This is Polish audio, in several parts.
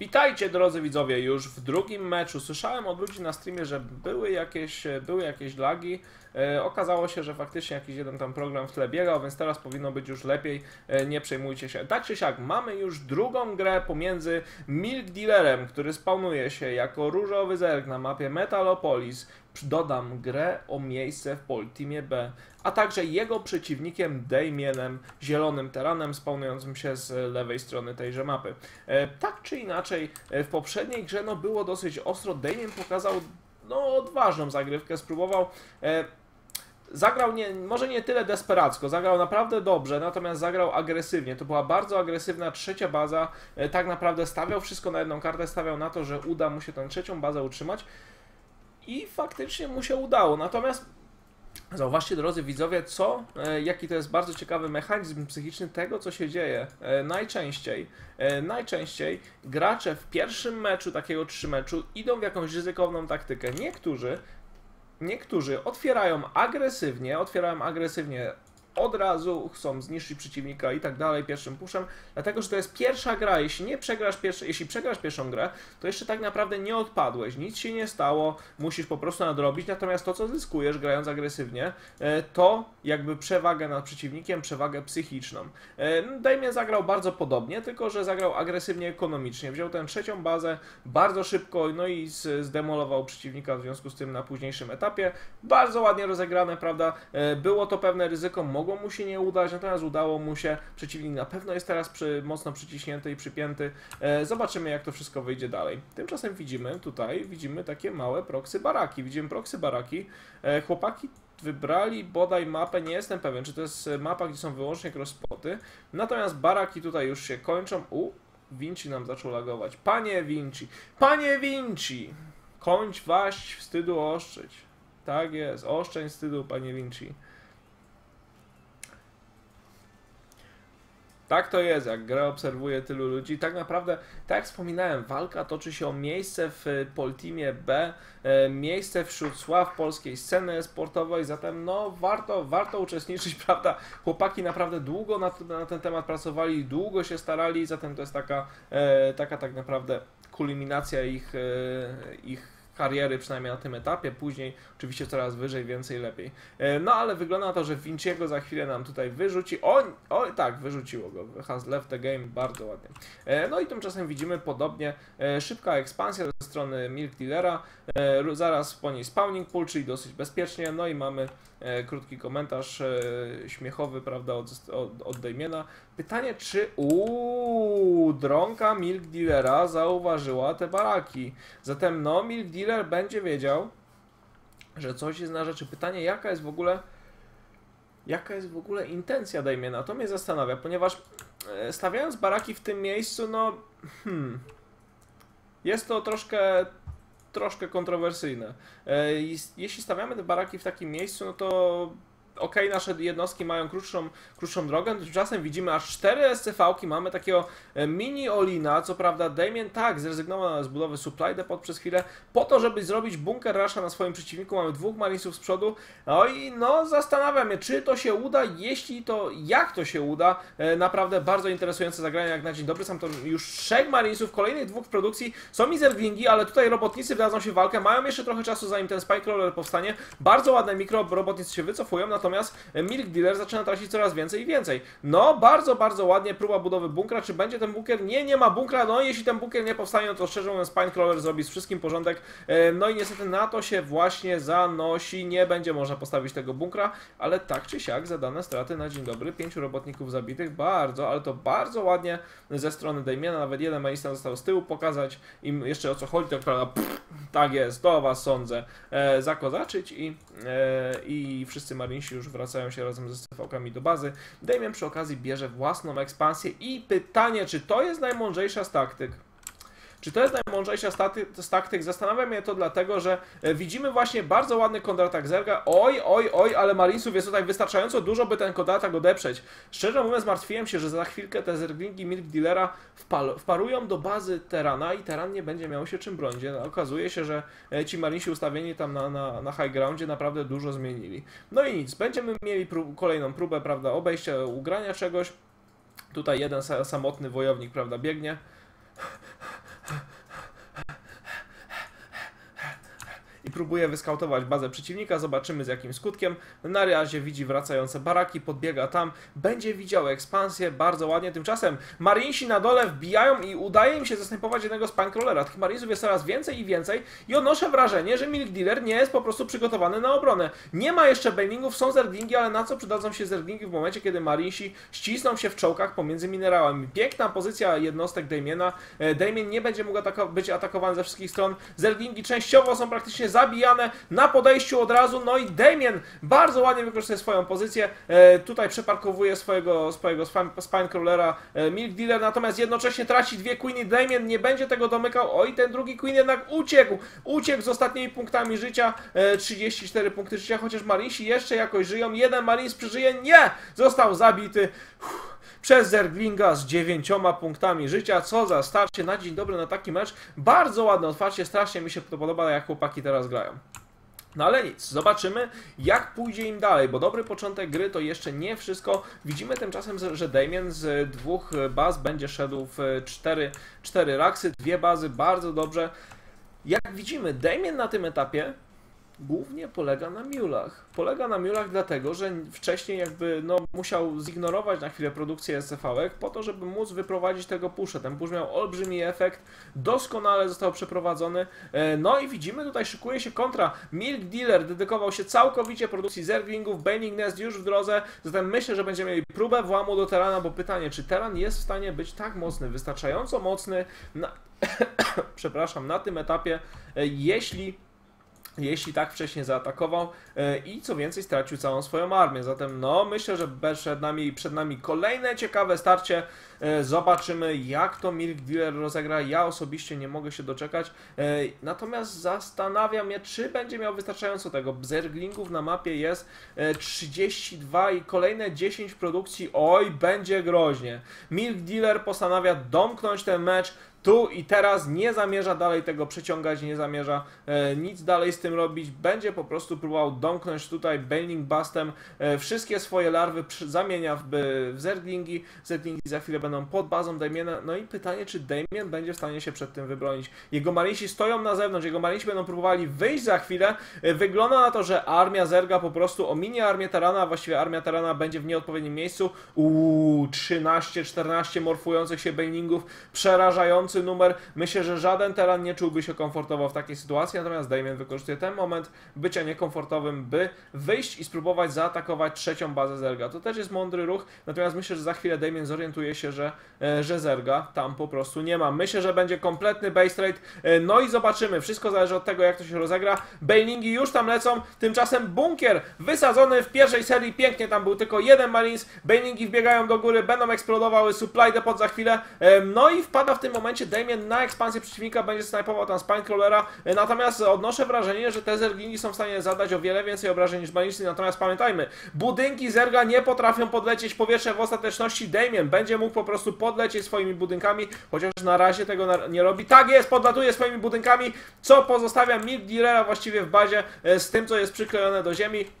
Witajcie drodzy widzowie, już w drugim meczu. Słyszałem od ludzi na streamie, że były jakieś, były jakieś lagi. E, okazało się, że faktycznie jakiś jeden tam program w tle biegał, więc teraz powinno być już lepiej. E, nie przejmujcie się. Tak czy siak, mamy już drugą grę pomiędzy Milk Dealerem, który spawnuje się jako różowy zerk na mapie Metalopolis. Dodam grę o miejsce w Polteamie B, a także jego przeciwnikiem Damienem, zielonym teranem spawnującym się z lewej strony tejże mapy. E, tak czy inaczej, e, w poprzedniej grze no, było dosyć ostro. Damien pokazał no, odważną zagrywkę, spróbował. E, zagrał nie, może nie tyle desperacko, zagrał naprawdę dobrze, natomiast zagrał agresywnie. To była bardzo agresywna trzecia baza. Tak naprawdę stawiał wszystko na jedną kartę, stawiał na to, że uda mu się tę trzecią bazę utrzymać. I faktycznie mu się udało. Natomiast Zauważcie, drodzy widzowie, co, e, jaki to jest bardzo ciekawy mechanizm psychiczny tego, co się dzieje. E, najczęściej, e, najczęściej gracze w pierwszym meczu, takiego trzy meczu, idą w jakąś ryzykowną taktykę. Niektórzy, niektórzy otwierają agresywnie, otwierają agresywnie od razu chcą zniszczyć przeciwnika i tak dalej pierwszym puszem, dlatego że to jest pierwsza gra. Jeśli nie przegrasz pierwsze, jeśli przegrasz pierwszą grę, to jeszcze tak naprawdę nie odpadłeś, nic się nie stało, musisz po prostu nadrobić, natomiast to co zyskujesz grając agresywnie, e, to jakby przewagę nad przeciwnikiem, przewagę psychiczną. E, Damien zagrał bardzo podobnie, tylko że zagrał agresywnie ekonomicznie. Wziął tę trzecią bazę bardzo szybko, no i zdemolował przeciwnika w związku z tym na późniejszym etapie. Bardzo ładnie rozegrane, prawda? E, było to pewne ryzyko, mogło mu się nie udać, natomiast udało mu się. Przeciwnik na pewno jest teraz przy, mocno przyciśnięty i przypięty. E, zobaczymy, jak to wszystko wyjdzie dalej. Tymczasem widzimy tutaj, widzimy takie małe proksy baraki. Widzimy proksy baraki. E, chłopaki wybrali bodaj mapę, nie jestem pewien, czy to jest mapa, gdzie są wyłącznie crosspoty. Natomiast baraki tutaj już się kończą. U, Vinci nam zaczął lagować. Panie Vinci, panie Vinci! Kończ waść, wstydu oszczędź. Tak jest, oszczędź wstydu, panie Vinci. Tak to jest, jak grę obserwuje tylu ludzi. Tak naprawdę, tak jak wspominałem, walka toczy się o miejsce w Polteamie B, e, miejsce wśród sław polskiej sceny sportowej, zatem no warto, warto uczestniczyć, prawda? Chłopaki naprawdę długo na, na ten temat pracowali, długo się starali, zatem to jest taka, e, taka tak naprawdę kulminacja ich, e, ich kariery, przynajmniej na tym etapie, później oczywiście coraz wyżej, więcej, lepiej. E, no ale wygląda na to, że Vinciego za chwilę nam tutaj wyrzuci. O, o tak, wyrzuciło go. Has left the game bardzo ładnie. E, no i tymczasem widzimy podobnie e, szybka ekspansja ze strony Milk Dealera, zaraz po niej spawning pool, czyli dosyć bezpiecznie, no i mamy krótki komentarz śmiechowy, prawda, od, od, od Damiena. Pytanie, czy uuu, dronka Milk Dealera zauważyła te baraki. Zatem no, Milk Dealer będzie wiedział, że coś jest na rzeczy. Pytanie, jaka jest w ogóle jaka jest w ogóle intencja Damiena? To mnie zastanawia, ponieważ e, stawiając baraki w tym miejscu, no hmm, jest to troszkę troszkę kontrowersyjne. E, jeśli stawiamy te baraki w takim miejscu, no to ok, nasze jednostki mają krótszą, krótszą drogę, tymczasem widzimy aż cztery SCV-ki, mamy takiego e, mini Olina, co prawda Damien tak zrezygnował z budowy supply depot przez chwilę, po to, żeby zrobić bunker rasha na swoim przeciwniku, mamy dwóch marinesów z przodu, no i no zastanawiam się, czy to się uda, jeśli to, jak to się uda, e, naprawdę bardzo interesujące zagranie jak na dzień dobry, sam to już trzech marinesów, kolejnych dwóch w produkcji, są mizerglingi, ale tutaj robotnicy wdadzą się w walkę, mają jeszcze trochę czasu zanim ten spike roller powstanie, bardzo ładne mikro, robotnicy się wycofują, natomiast natomiast Milk Dealer zaczyna tracić coraz więcej i więcej. No, bardzo, bardzo ładnie próba budowy bunkra. Czy będzie ten bunkier? Nie, nie ma bunkra. No, jeśli ten bunkier nie powstanie, no to szczerze mówiąc, Pinecrawler zrobi z wszystkim porządek. E, no i niestety na to się właśnie zanosi. Nie będzie można postawić tego bunkra, ale tak czy siak zadane straty na dzień dobry. Pięciu robotników zabitych. Bardzo, ale to bardzo ładnie ze strony Damiena. Nawet jeden magistra został z tyłu pokazać im jeszcze o co chodzi. Tak, pff, tak jest, to was sądzę. E, zakozaczyć i, e, i wszyscy marinsi już wracają się razem ze stv do bazy. Damien przy okazji bierze własną ekspansję i pytanie, czy to jest najmądrzejsza z taktyk? Czy to jest najmądrzejsza z taktyk? Zastanawiam mnie to dlatego, że e, widzimy właśnie bardzo ładny kontratak Zerga. Oj, oj, oj, ale Marinesów jest tutaj wystarczająco dużo, by ten kontratak odeprzeć. Szczerze mówiąc, martwiłem się, że za chwilkę te Zerglingi Milk Dealera wparują do bazy Terana i Teran nie będzie miał się czym bronić. No, okazuje się, że e, ci Marinesi ustawieni tam na, na, na high groundzie naprawdę dużo zmienili. No i nic, będziemy mieli kolejną próbę, prawda, obejścia, ugrania czegoś. Tutaj jeden samotny wojownik, prawda, biegnie. Próbuje wyskautować bazę przeciwnika, zobaczymy z jakim skutkiem. Na razie widzi wracające baraki, podbiega tam, będzie widział ekspansję, bardzo ładnie. Tymczasem Marinsi na dole wbijają i udaje im się zasnajpować jednego z Pancrollera. Tych Marinesów jest coraz więcej i więcej i odnoszę wrażenie, że Milk Dealer nie jest po prostu przygotowany na obronę. Nie ma jeszcze bailingów, są zerglingi, ale na co przydadzą się zerglingi w momencie, kiedy Marinsi ścisną się w czołkach pomiędzy minerałami. Piękna pozycja jednostek Damiena. E, Damien nie będzie mógł atako być atakowany ze wszystkich stron. Zerglingi częściowo są praktycznie zabijane na podejściu od razu, no i Damien bardzo ładnie wykorzystuje swoją pozycję. E, tutaj przeparkowuje swojego, swojego Spinecrawlera e, Milk Dealer, natomiast jednocześnie traci dwie Queeny. Damien nie będzie tego domykał. Oj, ten drugi Queen jednak uciekł. Uciekł z ostatnimi punktami życia. 34 punkty życia, chociaż Marinsi jeszcze jakoś żyją. Jeden Marines przeżyje. Nie! Został zabity. Uff przez Zerglinga z dziewięcioma punktami życia. Co za starcie na dzień dobry na taki mecz. Bardzo ładne otwarcie, strasznie mi się to podoba, jak chłopaki teraz grają. No ale nic, zobaczymy jak pójdzie im dalej, bo dobry początek gry to jeszcze nie wszystko. Widzimy tymczasem, że Damien z dwóch baz będzie szedł w cztery, cztery raksy, dwie bazy, bardzo dobrze. Jak widzimy, Damien na tym etapie głównie polega na miulach. Polega na miulach dlatego, że wcześniej jakby no, musiał zignorować na chwilę produkcję SCV po to, żeby móc wyprowadzić tego pusza. Ten push miał olbrzymi efekt, doskonale został przeprowadzony. E, no i widzimy tutaj szykuje się kontra. Milk Dealer dedykował się całkowicie produkcji zerglingów, Bailing Nest już w drodze, zatem myślę, że będziemy mieli próbę włamu do Terana, bo pytanie, czy Teran jest w stanie być tak mocny, wystarczająco mocny na... przepraszam, na tym etapie, e, jeśli jeśli tak wcześnie zaatakował e, i co więcej stracił całą swoją armię. Zatem no myślę, że przed nami, przed nami kolejne ciekawe starcie. E, zobaczymy jak to Milk Dealer rozegra. Ja osobiście nie mogę się doczekać. E, natomiast zastanawiam się, czy będzie miał wystarczająco tego. Zerglingów na mapie jest 32 i kolejne 10 produkcji. Oj, będzie groźnie. Milk Dealer postanawia domknąć ten mecz tu i teraz nie zamierza dalej tego przeciągać, nie zamierza e, nic dalej z tym robić, będzie po prostu próbował domknąć tutaj Bailing Bustem e, wszystkie swoje larwy zamienia w, w Zerglingi, Zerglingi za chwilę będą pod bazą Damiena, no i pytanie, czy Damien będzie w stanie się przed tym wybronić. Jego marinsi stoją na zewnątrz, jego marinsi będą próbowali wyjść za chwilę, e, wygląda na to, że armia Zerga po prostu ominie armię Terana, a właściwie armia Terana będzie w nieodpowiednim miejscu, uuu, 13-14 morfujących się Bailingów, przerażające numer. Myślę, że żaden teran nie czułby się komfortowo w takiej sytuacji, natomiast Damien wykorzystuje ten moment bycia niekomfortowym, by wyjść i spróbować zaatakować trzecią bazę Zerga. To też jest mądry ruch, natomiast myślę, że za chwilę Damien zorientuje się, że, e, że Zerga tam po prostu nie ma. Myślę, że będzie kompletny base rate, e, no i zobaczymy. Wszystko zależy od tego, jak to się rozegra. Bailingi już tam lecą, tymczasem bunkier wysadzony w pierwszej serii, pięknie tam był tylko jeden Marines, Bailingi wbiegają do góry, będą eksplodowały, supply depot za chwilę, e, no i wpada w tym momencie momencie Damien na ekspansję przeciwnika będzie snajpował tam Spinecrawlera, e, natomiast odnoszę wrażenie, że te Zerglini są w stanie zadać o wiele więcej obrażeń niż Banisty, natomiast pamiętajmy, budynki Zerga nie potrafią podlecieć powietrze w ostateczności Damien będzie mógł po prostu podlecieć swoimi budynkami, chociaż na razie tego nie robi. Tak jest, podlatuje swoimi budynkami, co pozostawia Milk Dealera właściwie w bazie e, z tym, co jest przyklejone do ziemi.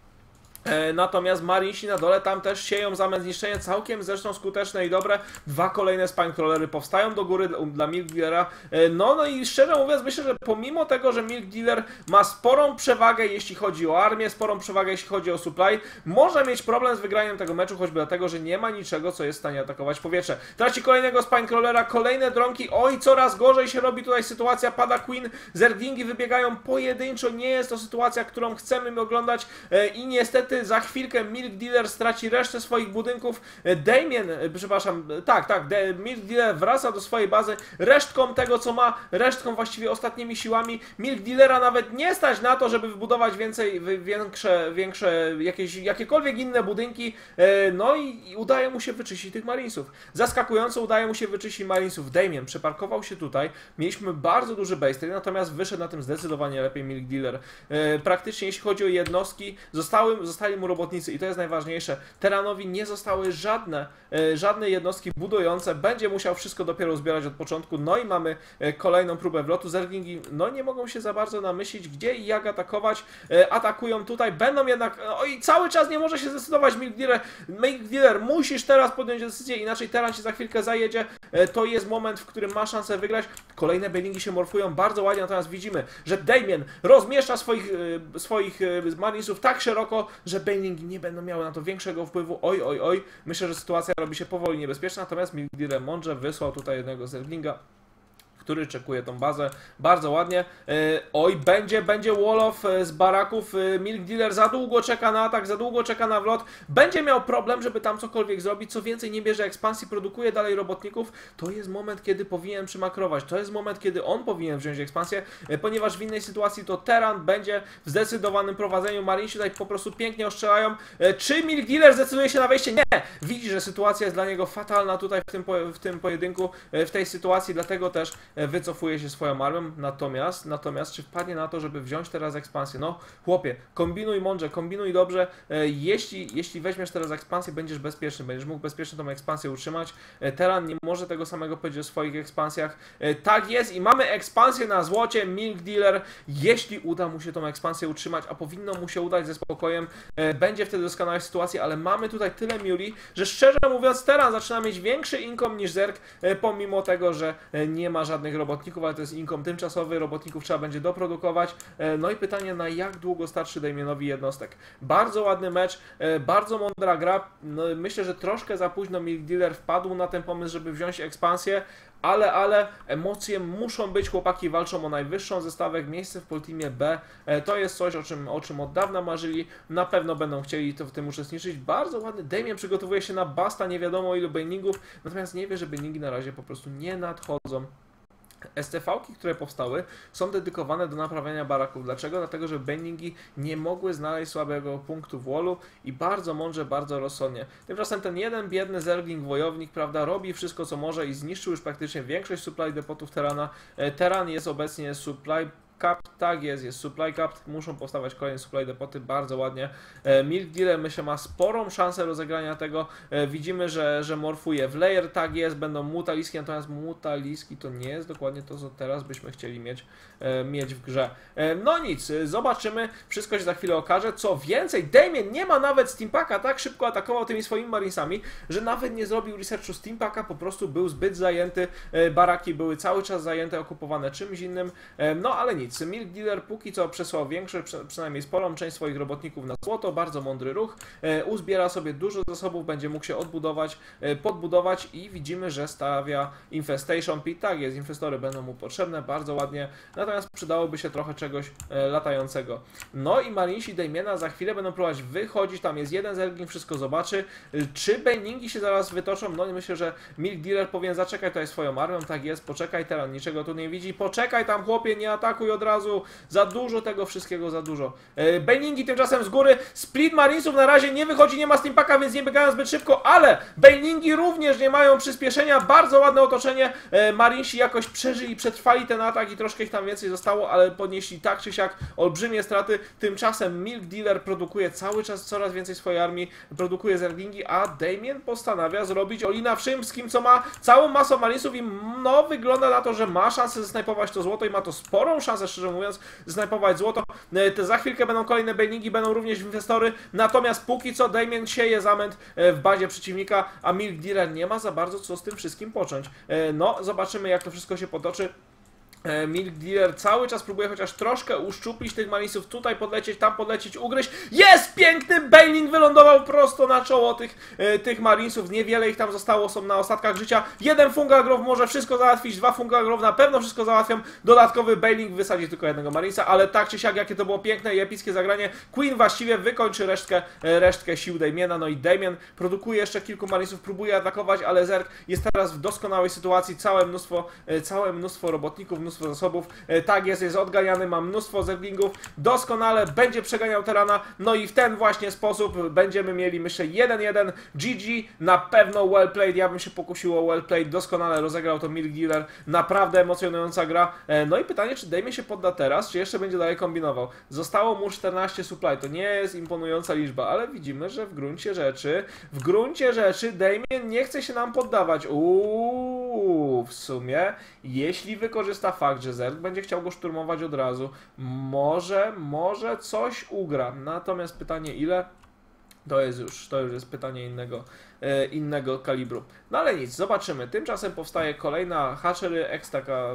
E, natomiast Marinsi na dole tam też sieją zamiast zniszczenia całkiem zresztą skuteczne i dobre. Dwa kolejne spinecrawlery powstają do góry dla Milk Dealera. E, no, no i szczerze mówiąc myślę, że pomimo tego, że Milk Dealer ma sporą przewagę jeśli chodzi o armię, sporą przewagę jeśli chodzi o supply, może mieć problem z wygraniem tego meczu, choćby dlatego, że nie ma niczego, co jest w stanie atakować powietrze. Traci kolejnego spinecrawlera, kolejne dronki. Oj, coraz gorzej się robi tutaj sytuacja. Pada Queen, zerglingi wybiegają pojedynczo. Nie jest to sytuacja, którą chcemy oglądać e, i niestety niestety za chwilkę Milk Dealer straci resztę swoich budynków. E, Damien, e, przepraszam, e, tak, tak, Milk Dealer wraca do swojej bazy resztką tego, co ma, resztką właściwie ostatnimi siłami. Milk Dealera nawet nie stać na to, żeby wybudować więcej, większe, większe jakieś, jakiekolwiek inne budynki. No i udaje mu się wyczyścić tych Marinesów. Zaskakująco udaje mu się wyczyścić Marinesów. Damien przeparkował się tutaj. Mieliśmy bardzo duży base natomiast wyszedł na tym zdecydowanie lepiej Milk Dealer. Praktycznie jeśli chodzi o jednostki, zostały, zostały zostali mu robotnicy i to jest najważniejsze. Teranowi nie zostały żadne, e, żadne jednostki budujące, będzie musiał wszystko dopiero zbierać od początku, no i mamy e, kolejną próbę wlotu. Zerglingi, no nie mogą się za bardzo namyślić, gdzie i jak atakować, e, atakują tutaj, będą jednak, no i cały czas nie może się zdecydować Milk Dealer, Milk Dealer, musisz teraz podjąć decyzję, inaczej Teran się za chwilkę zajedzie, to jest moment, w którym ma szansę wygrać. Kolejne bailingi się morfują bardzo ładnie, natomiast widzimy, że Damien rozmieszcza swoich, swoich Marinesów tak szeroko, że bailingi nie będą miały na to większego wpływu. Oj, oj, oj. Myślę, że sytuacja robi się powoli niebezpieczna, natomiast Mildir mądrze wysłał tutaj jednego Zerglinga który czekuje tą bazę bardzo ładnie. E, oj, będzie, będzie Wolof e, z baraków. E, Milk Dealer za długo czeka na atak, za długo czeka na wlot. Będzie miał problem, żeby tam cokolwiek zrobić. Co więcej, nie bierze ekspansji, produkuje dalej robotników. To jest moment, kiedy powinien przymakrować. To jest moment, kiedy on powinien wziąć ekspansję, ponieważ w innej sytuacji to Teran będzie w zdecydowanym prowadzeniu. Marinsi tutaj po prostu pięknie ostrzelają. Czy Milk Dealer zdecyduje się na wejście? Nie! Widzi, że sytuacja jest dla niego fatalna tutaj w tym, w tym pojedynku, w tej sytuacji, dlatego też wycofuje się swoją armią, natomiast, natomiast czy wpadnie na to, żeby wziąć teraz ekspansję? No, chłopie, kombinuj mądrze, kombinuj dobrze, e, jeśli, jeśli weźmiesz teraz ekspansję, będziesz bezpieczny, będziesz mógł bezpiecznie tą ekspansję utrzymać. E, Teran nie może tego samego powiedzieć o swoich ekspansjach. Tak jest i mamy ekspansję na złocie, Milk Dealer, jeśli uda mu się tą ekspansję utrzymać, a powinno mu się udać ze spokojem, będzie wtedy doskonała sytuacja, ale mamy tutaj tyle miuli, że szczerze mówiąc, Teran zaczyna mieć większy income niż Zerk, pomimo tego, że nie ma żadnych robotników, ale to jest inkom tymczasowy, robotników trzeba będzie doprodukować. E, no i pytanie, na jak długo starczy Damienowi jednostek. Bardzo ładny mecz, e, bardzo mądra gra. No, myślę, że troszkę za późno Milk Dealer wpadł na ten pomysł, żeby wziąć ekspansję, ale, ale emocje muszą być, chłopaki walczą o najwyższą zestawek, miejsce w Polteamie B, e, to jest coś, o czym, o czym od dawna marzyli, na pewno będą chcieli to w tym uczestniczyć. Bardzo ładny Damien przygotowuje się na basta, nie wiadomo ilu bainingów, natomiast nie wie, że bainingi na razie po prostu nie nadchodzą. STV-ki, które powstały, są dedykowane do naprawiania baraków. Dlaczego? Dlatego, że bendingi nie mogły znaleźć słabego punktu w wallu i bardzo mądrze, bardzo rozsądnie. Tymczasem ten jeden biedny zergling wojownik, prawda, robi wszystko co może i zniszczył już praktycznie większość supply depotów Terana. E, Teran jest obecnie supply Cap, tak jest, jest Supply Cap, muszą powstawać kolejne Supply Depoty, bardzo ładnie. E, Milk Dealer myślę ma sporą szansę rozegrania tego, e, widzimy, że, że morfuje w layer, tak jest, będą mutaliski, natomiast mutaliski to nie jest dokładnie to, co teraz byśmy chcieli mieć, e, mieć w grze. No nic, zobaczymy, wszystko się za chwilę okaże, co więcej, Damien nie ma nawet Steampaka, tak szybko atakował tymi swoimi Marinesami, że nawet nie zrobił researchu. Steampaka, po prostu był zbyt zajęty, baraki były cały czas zajęte, okupowane czymś innym, no ale nic, nic. Milk Dealer póki co przesłał większość, przynajmniej sporą część swoich robotników na złoto, bardzo mądry ruch. E, uzbiera sobie dużo zasobów, będzie mógł się odbudować, e, podbudować i widzimy, że stawia Infestation Pit. Tak jest, infestory będą mu potrzebne, bardzo ładnie, natomiast przydałoby się trochę czegoś e, latającego. No i Marinsi Damiena za chwilę będą próbować wychodzić, tam jest jeden zergling, wszystko zobaczy. Czy Bainingi się zaraz wytoczą? No i myślę, że Milk Dealer powinien zaczekać tutaj swoją armią, tak jest, poczekaj, teraz niczego tu nie widzi, poczekaj tam chłopie, nie atakuj od od razu. Za dużo tego wszystkiego, za dużo. E, tymczasem z góry. Split Marinesów na razie nie wychodzi, nie ma Steampaka, więc nie biegają zbyt szybko, ale Bailingi również nie mają przyspieszenia. Bardzo ładne otoczenie. E, Marinesi jakoś przeżyli, przetrwali ten atak i troszkę ich tam więcej zostało, ale podnieśli tak czy siak olbrzymie straty. Tymczasem Milk Dealer produkuje cały czas coraz więcej swojej armii, produkuje zerglingi, a Damien postanawia zrobić Olina wszystkim, co ma całą masę Marinesów i no wygląda na to, że ma szansę zasnajpować to złoto i ma to sporą szansę szczerze mówiąc, znajpować złoto. E, te za chwilkę będą kolejne bailingi, będą również inwestory, natomiast póki co Damien sieje zamęt e, w bazie przeciwnika, a Milk Dealer nie ma za bardzo co z tym wszystkim począć. E, no, zobaczymy jak to wszystko się potoczy. E, Milk Dealer cały czas próbuje chociaż troszkę uszczuplić tych Marinesów, tutaj podlecieć, tam podlecieć, ugryźć. Jest! Piękny Bailing wylądował prosto na czoło tych, e, tych Marinesów. Niewiele ich tam zostało, są na ostatkach życia. Jeden Fungagrow może wszystko załatwić, dwa Fungagrow na pewno wszystko załatwią. Dodatkowy Bailing wysadzi tylko jednego Marinesa, ale tak czy siak, jakie to było piękne i epickie zagranie. Queen właściwie wykończy resztkę, e, resztkę sił Damiena, no i Damien produkuje jeszcze kilku Marinesów, próbuje atakować, ale Zerk jest teraz w doskonałej sytuacji. Całe mnóstwo, całe mnóstwo robotników, mnóstwo zasobów. E, tak jest, jest odganiany, ma mnóstwo zerglingów, doskonale będzie przeganiał Terana, no i w ten właśnie sposób będziemy mieli, myślę, 1-1 GG, na pewno well played, ja bym się pokusił o well played, doskonale rozegrał to Milk Dealer, naprawdę emocjonująca gra. E, no i pytanie, czy Damien się podda teraz, czy jeszcze będzie dalej kombinował. Zostało mu 14 supply, to nie jest imponująca liczba, ale widzimy, że w gruncie rzeczy, w gruncie rzeczy Damien nie chce się nam poddawać. Uuu, w sumie, jeśli wykorzysta fakt, że Zerg będzie chciał go szturmować od razu, może, może coś ugra. Natomiast pytanie ile? To jest już, to już jest pytanie innego, innego kalibru. No ale nic, zobaczymy. Tymczasem powstaje kolejna hatchery, ex taka e,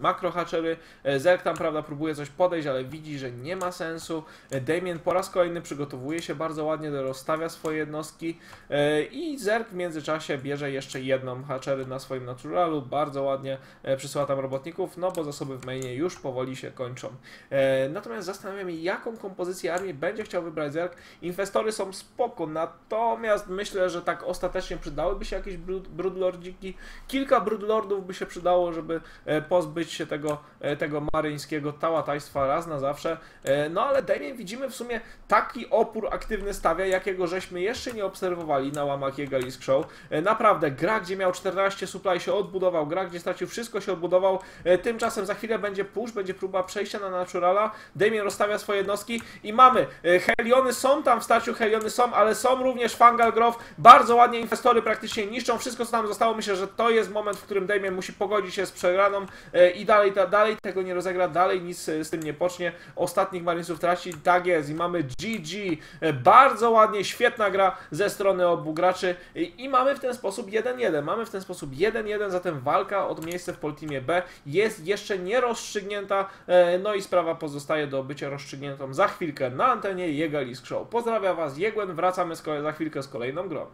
makro hatchery. E, Zerk tam, prawda, próbuje coś podejść, ale widzi, że nie ma sensu. E, Damien po raz kolejny przygotowuje się bardzo ładnie, rozstawia swoje jednostki e, i Zerk w międzyczasie bierze jeszcze jedną hatchery na swoim naturalu, bardzo ładnie e, przysyła tam robotników, no bo zasoby w mainie już powoli się kończą. E, Natomiast zastanawiam się, jaką kompozycję armii będzie chciał wybrać Zerk. Inwestory są spoko, natomiast myślę, że tak ostatecznie przydałyby się jakieś brud- broodlordziki. Kilka broodlordów by się przydało, żeby e, pozbyć się tego, e, tego maryńskiego tałatajstwa raz na zawsze. E, No ale Damien widzimy w sumie taki opór aktywny stawia, jakiego żeśmy jeszcze nie obserwowali na łamach jego Lisk Show. Naprawdę, gra, gdzie miał 14 supply się odbudował, gra, gdzie stracił wszystko się odbudował. Tymczasem za chwilę będzie push, będzie próba przejścia na Naturala. Damien rozstawia swoje jednostki i mamy. Heliony są tam w starciu, Heliony są, ale są również Fangal Grove. Bardzo ładnie inwestory praktycznie niszczą wszystko, co tam zostało. Myślę, że to jest moment, w którym Damien musi pogodzić się z przegraną e, i dalej, ta, dalej tego nie rozegra, dalej nic e, z tym nie pocznie. Ostatnich Marinesów traci, tak jest i mamy GG. E, Bardzo ładnie, świetna gra ze strony obu graczy i mamy w ten sposób 1-1. Mamy w ten sposób 1-1, zatem walka od miejsca w Polteamie B jest jeszcze nie rozstrzygnięta, e, no i sprawa pozostaje do bycia rozstrzygniętą za chwilkę na antenie Jegalisk Show. Pozdrawiam Was, Jegłen, wracamy za chwilkę z kolejną grą.